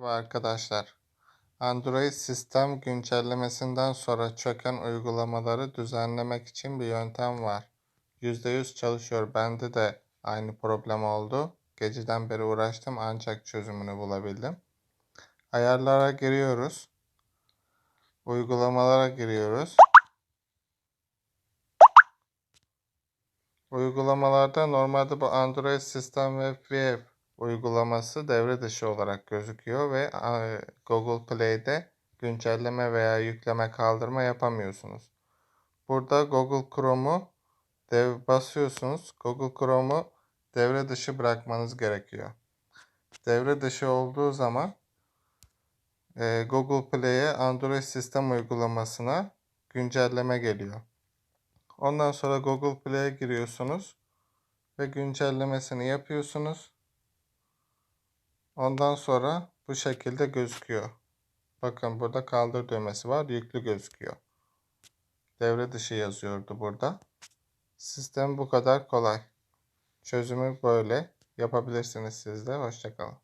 Merhaba arkadaşlar. Android sistem güncellemesinden sonra çöken uygulamaları düzenlemek için bir yöntem var. %100 çalışıyor. Bende de aynı problem oldu. Geceden beri uğraştım ancak çözümünü bulabildim. Ayarlara giriyoruz. Uygulamalara giriyoruz. Uygulamalarda normalde bu Android Sistem ve Web uygulaması devre dışı olarak gözüküyor ve Google Play'de güncelleme veya yükleme kaldırma yapamıyorsunuz. Burada Google Chrome'u dev basıyorsunuz. Google Chrome'u devre dışı bırakmanız gerekiyor. Devre dışı olduğu zaman e, Google Play'e Android sistem uygulamasına güncelleme geliyor. Ondan sonra Google Play'e giriyorsunuz ve güncellemesini yapıyorsunuz. Ondan sonra bu şekilde gözüküyor. Bakın burada kaldır düğmesi var. Yüklü gözüküyor. Devre dışı yazıyordu burada. Sistem bu kadar kolay. Çözümü böyle. Yapabilirsiniz siz de. Hoşçakalın.